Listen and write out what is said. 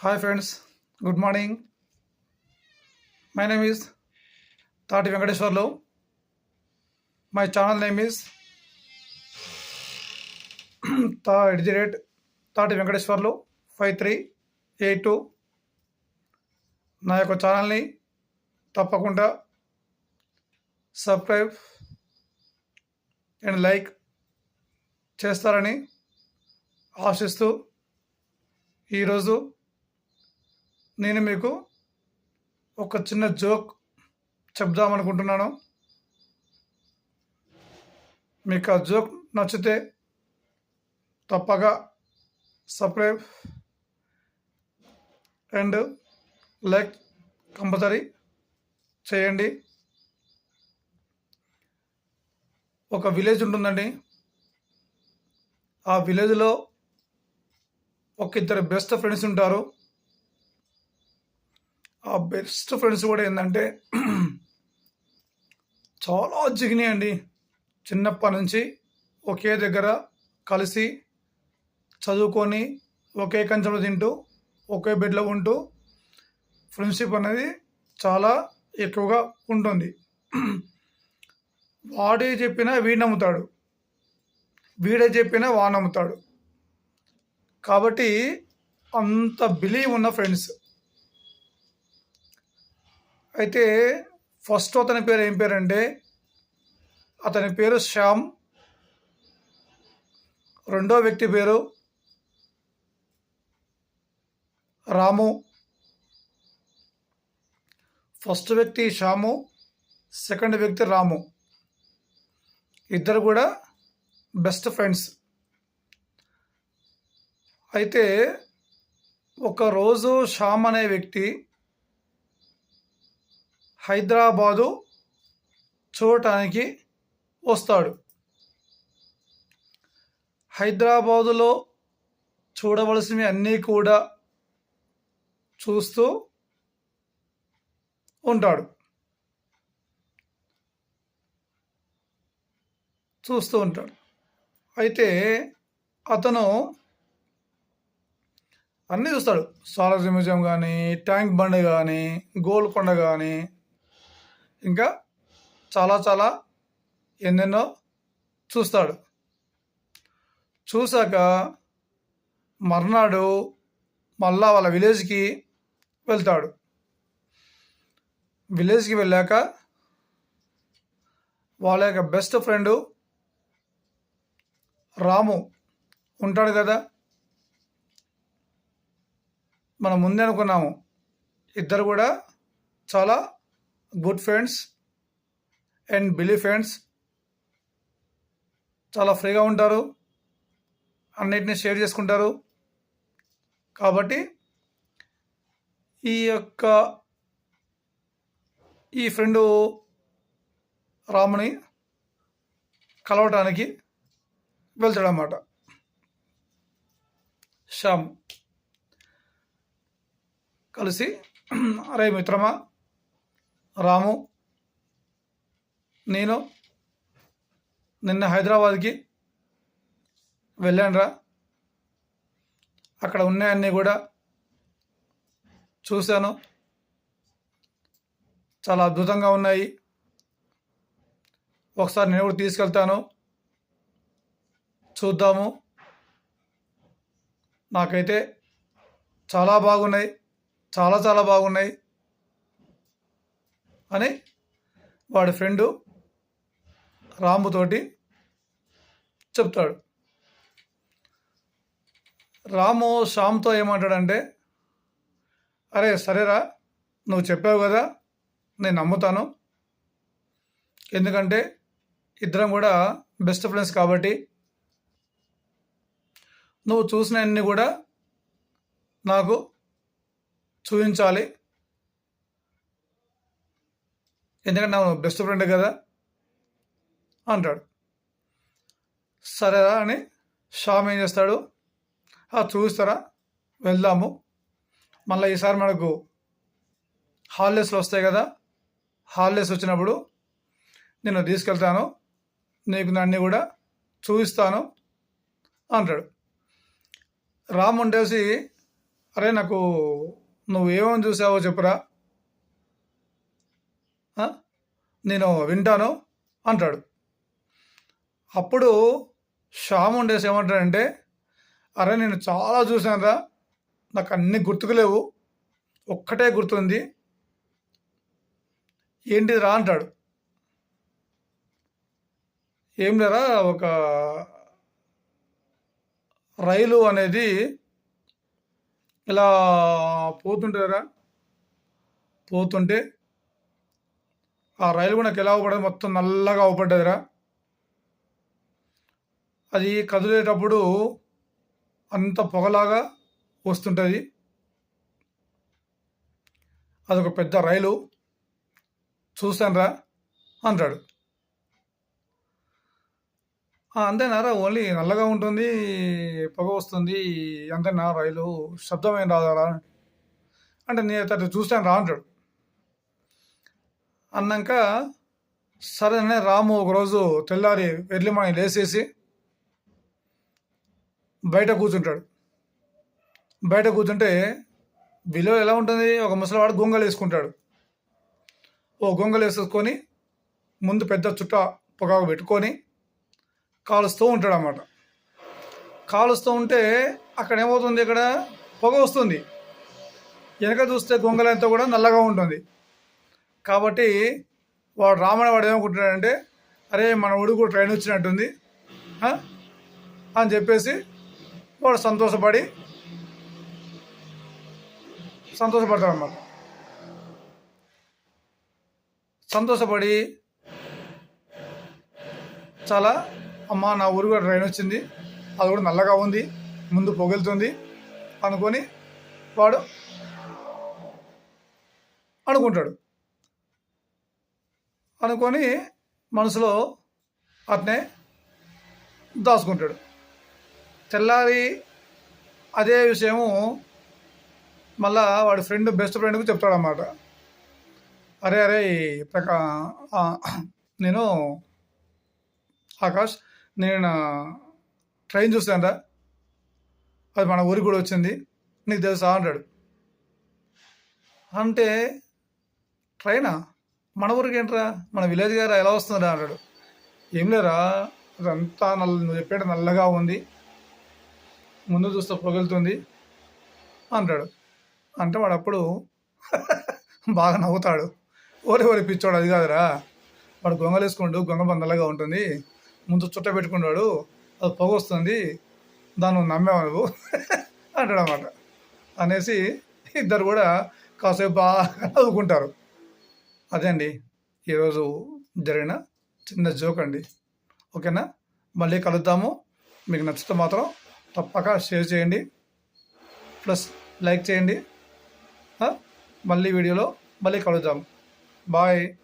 Hi friends good morning my name is Thati Venkateswarlu my channel name is తా at the rate Thati Venkateswarlu five three eight two నా యొక్క ఛానల్ని తప్పకుండా subscribe and like చేస్తారని ఆశిస్తూ ఈరోజు నేను మీకు ఒక చిన్న జోక్ చెప్దామనుకుంటున్నాను. మీకు ఆ జోక్ నచ్చితే తప్పగా సబ్స్క్రైబ్ అండ్ లైక్ కంపల్సరీ చేయండి. ఒక విలేజ్ ఉంటుందండి. ఆ విలేజ్లో ఒక ఇద్దరు బెస్ట్ ఫ్రెండ్స్ ఉంటారు. ఆ బెస్ట్ ఫ్రెండ్స్ కూడా ఏంటంటే చాలా జిగినాయి అండి చిన్నప్పటి నుంచి ఒకే దగ్గర కలిసి చదువుకొని ఒకే కంచంలో తింటూ ఒకే బెడ్లో ఉంటూ ఫ్రెండ్షిప్ అనేది చాలా ఎక్కువగా ఉంటుంది. వాడే చెప్పినా వీడు నమ్ముతాడు. వీడే చెప్పినా వా నమ్ముతాడు. కాబట్టి అంత బిలీవ్ ఉన్న ఫ్రెండ్స్. అయితే ఫస్ట్ అతని పేరు ఏం పేరు అంటే అతని పేరు శ్యామ్. రెండో వ్యక్తి పేరు రాము. ఫస్ట్ వ్యక్తి శ్యాము సెకండ్ వ్యక్తి రాము. ఇద్దరు కూడా బెస్ట్ ఫ్రెండ్స్. అయితే ఒకరోజు శ్యామ్ అనే వ్యక్తి హైదరాబాదు చూడటానికి వస్తాడు. హైదరాబాదులో చూడవలసినవి అన్నీ కూడా చూస్తూ ఉంటాడు. చూస్తూ ఉంటాడు. అయితే అతను అన్నీ చూస్తాడు. సాలార్జీ మ్యూజియం కానీ ట్యాంక్ బండ్ కానీ గోల్కొండ కానీ ఇంకా చాలా చాలా ఎన్నెన్నో చూస్తాడు. చూశాక మర్నాడు మళ్ళా వాళ్ళ విలేజ్కి వెళ్తాడు. విలేజ్కి వెళ్ళాక వాళ్ళ యొక్క బెస్ట్ ఫ్రెండు రాము ఉంటాడు కదా. మనం ముందే అనుకున్నాము ఇద్దరు కూడా చాలా గుడ్ ఫ్రెండ్స్ అండ్ బిలీ ఫ్రెండ్స్ చాలా ఫ్రీగా ఉంటారు. అన్నిటిని షేర్ చేసుకుంటారు. కాబట్టి ఈ యొక్క ఈ ఫ్రెండు రాముని కలవటానికి వెళ్తాడనమాట శ్యామ్ కలిసి. అరే మిత్రమా రాము నేను నిన్న హైదరాబాద్కి వెళ్ళానురా. అక్కడ ఉన్నాయన్నీ కూడా చూశాను. చాలా అద్భుతంగా ఉన్నాయి. ఒకసారి నేను కూడా తీసుకెళ్తాను. చూద్దాము. నాకైతే చాలా బాగున్నాయి. చాలా చాలా బాగున్నాయి. అని వాడి ఫ్రెండు రాముతోటి చెప్తాడు. రాము శ్యామ్తో ఏమంటాడంటే అరే సరేరా నువ్వు చెప్పావు కదా నేను నమ్ముతాను. ఎందుకంటే ఇద్దరం కూడా బెస్ట్ ఫ్రెండ్స్ కాబట్టి నువ్వు చూసినవన్నీ కూడా నాకు చూపించాలి. ఎందుకంటే నా బెస్ట్ ఫ్రెండ్ కదా అంటాడు. సరేరా అని శ్యామ్ ఏం చేస్తాడు? చూస్తారా? వెళ్దాము. మళ్ళీ ఈసారి మనకు హాలిడేస్లో వస్తాయి కదా. హాలిడేస్ వచ్చినప్పుడు నేను తీసుకెళ్తాను. నీకు నన్ను కూడా చూపిస్తాను అంటాడు. రామ్ ఉండేసి అరే నాకు నువ్వేమని చూసావో చెప్పురా. నేను వింటాను అంటాడు. అప్పుడు శ్యామ్ ఉండేసి ఏమంటాడంటే అరే నేను చాలా చూసానురా నాకు అన్ని గుర్తుకు లేవు. ఒక్కటే గుర్తుంది. ఏంటిది రా అంటాడు. ఏం లేరా ఒక రైలు అనేది ఇలా పోతుంటారా పోతుంటే ఆ రైలు కూడా నాకు ఎలా అవ్వబడదు మొత్తం నల్లగా అవ్వబడ్డదిరా అది కదిలేటప్పుడు అంత పొగలాగా వస్తుంటుంది. అదొక పెద్ద రైలు. చూశానురా అంటాడు. అంతేనారా ఓన్లీ నల్లగా ఉంటుంది పొగ వస్తుంది అంతేనా రైలు? శబ్దం ఏం రాదారా. అంటే నేను అతను చూశాను రా అంటాడు. అన్నాక సరేనే రాము ఒకరోజు తెల్లారి ఎర్లీ మార్నింగ్ లేసేసి బయట కూర్చుంటాడు. బయట కూర్చుంటే విలువ ఎలా ఉంటుంది? ఒక ముసలివాడు గొంగలు వేసుకుంటాడు. ఓ గొంగలు వేసేసుకొని ముందు పెద్ద చుట్ట పొగాకు పెట్టుకొని కాలుస్తూ ఉంటాడు అన్నమాట కాలుస్తూ ఉంటే అక్కడ ఏమవుతుంది ఇక్కడ? పొగ వస్తుంది. వెనక చూస్తే గొంగలంతా కూడా నల్లగా ఉంటుంది. కాబట్టి వాడు రామణ వాడు ఏమనుకుంటున్నాడంటే అరే మన ఉడుకు ట్రైన్ వచ్చినట్టుంది అని చెప్పేసి వాడు సంతోషపడి సంతోషపడతాడు అన్నమాట సంతోషపడి చాలా అమ్మ నా ఊరు కూడా ట్రైన్ వచ్చింది అది కూడా నల్లగా ఉంది ముందు పొగులుతుంది అనుకొని వాడు అనుకుంటాడు. అనుకొని మనసులో అట్నే దాచుకుంటాడు. తెల్లారి అదే విషయము మళ్ళా వాడి ఫ్రెండ్ బెస్ట్ ఫ్రెండ్కి చెప్తాడనమాట అరే అరే ప్రకా నేను ఆకాష్ నేను ట్రైన్ చూసానరా అది మన ఊరికి కూడా వచ్చింది. నీకు తెలుసా? అంటాడు. అంటే ట్రైనా? మన ఊరికి ఏంట్రా? మన విలేజ్ గారు ఎలా వస్తుందా అంటాడు. ఏం లేరా అదంతా నల్ల నువ్వు చెప్పేట నల్లగా ఉంది. ముందు చూస్తే పొగులుతుంది అంటాడు. అంటే వాడు అప్పుడు బాగా నవ్వుతాడు. ఓరి ఓరి పిచ్చోడు అది కాదురా. వాడు గొంగలేసుకుంటూ గొంగ బంద ఉంటుంది. ముందు చుట్ట పెట్టుకున్నాడు అది పొగ వస్తుంది. దాన్ని నమ్మేవా నువ్వు? అంటాడు అన్నమాట అనేసి ఇద్దరు కూడా కాసేపు బాగా నవ్వుకుంటారు. అదే అండి. ఈరోజు జరిగిన చిన్న జోక్ అండి. ఓకేనా? మళ్ళీ కలుద్దాము. మీకు నచ్చితే మాత్రం తప్పక షేర్ చేయండి. ప్లస్ లైక్ చేయండి. మళ్ళీ వీడియోలో మళ్ళీ కలుద్దాం. బాయ్.